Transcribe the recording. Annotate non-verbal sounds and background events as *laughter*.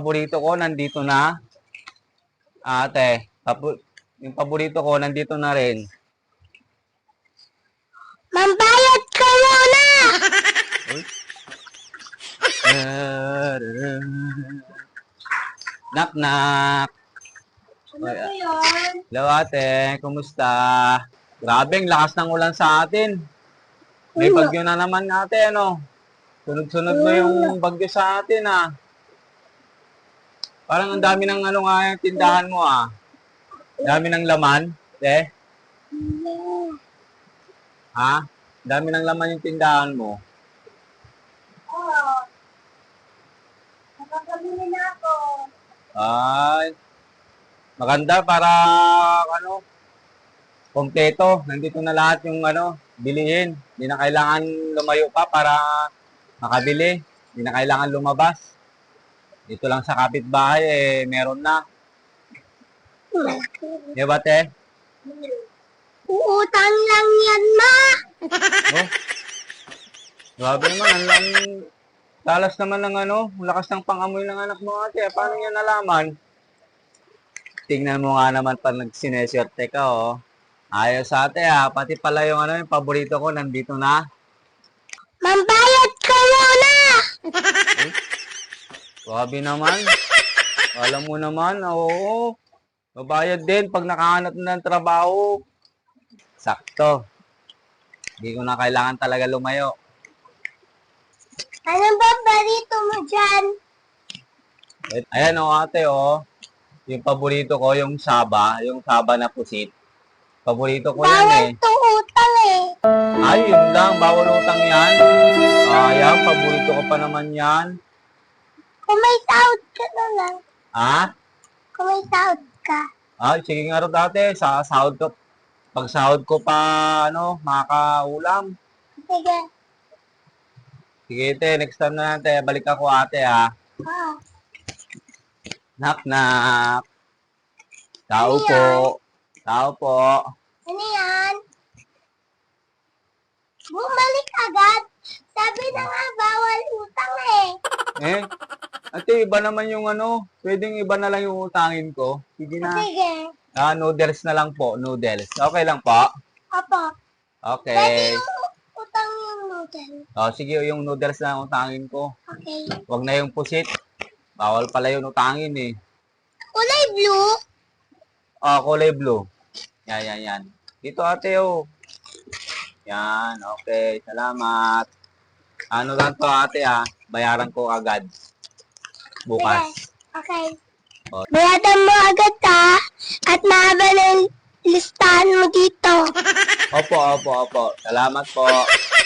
Paborito ko, nandito na. Ate, papo, yung paborito ko, nandito na rin. Mambayad ka muna! Knock, knock. Ano ba yun? Hello ate, kumusta? Grabe, ang lakas ng ulan sa atin. May bagyo na naman ate, ano? Sunod-sunod na yung bagyo sa atin, ah. Parang ang dami ng ano nga yung tindahan mo, ah. Dami ng laman, eh. Ha? Dami ng laman yung tindahan mo. Oo. Nakakabili na ako. Ay, maganda para ano, kompleto. Nandito na lahat yung ano, bilihin. Hindi na kailangan lumayo pa para makabili. Hindi na kailangan lumabas. Dito lang sa kapitbahay, eh, meron na. Di ba, te? Uutang lang yan, ma! Oh. Grabe naman, ang lang, talas naman ng ano, lakas ng pangamoy ng anak mo ate. Paano niya nalaman? Tingnan mo nga naman pa nagsinesyorte ka, oh. Ayos ate, ha. Pati pala yung ano, yung paborito ko, nandito na. Mambayad ka muna! Grabe naman. Alam mo naman, oo. Mabayad din pag nakahanap na ng trabaho. Sakto. Hindi ko na kailangan talaga lumayo. Anong paborito mo dyan? Ayan o ate o. Yung paborito ko, yung saba. Yung saba na pusit. Paborito ko yan Bawal eh. to utang eh. Ay, yun lang. Bawal utang yan. Ayan, paborito ko pa naman yan. Kung may sahod ka na lang. Ha? Kung may sahod ka. Ay, sige nga rin dati. Sa sahod ko. Pag sahod ko pa, ano, makakaulam. Sige. Sige, te. Next time na natin. Balik ako ate ha. Oo. Knock, knock. Tao Ano po. Tao po. Ano yan? Bumalik agad. Sabi na nga, bawal utang eh. Eh, ate, iba naman yung ano. Pwedeng iba na lang yung utangin ko. Sige na. Sige. Ah, noodles na lang po. Noodles. Okay lang po. Opo. Pwede Okay. yung utang yung noodle. Oh, sige, yung noodles na ang utangin ko. Okay. Huwag na yung pusit. Bawal pala yung utangin eh. Kulay blue. Ah, kulay blue. Yan, yan, yan. Dito ate, oh. Yan, okay. Salamat. Ano lang to ate ah. Bayaran ko agad. Bukas. Okay. Oh. Bayadan mo agad ha. At mahaba na yung listahan mo dito. Opo, opo, opo. Salamat po. *laughs*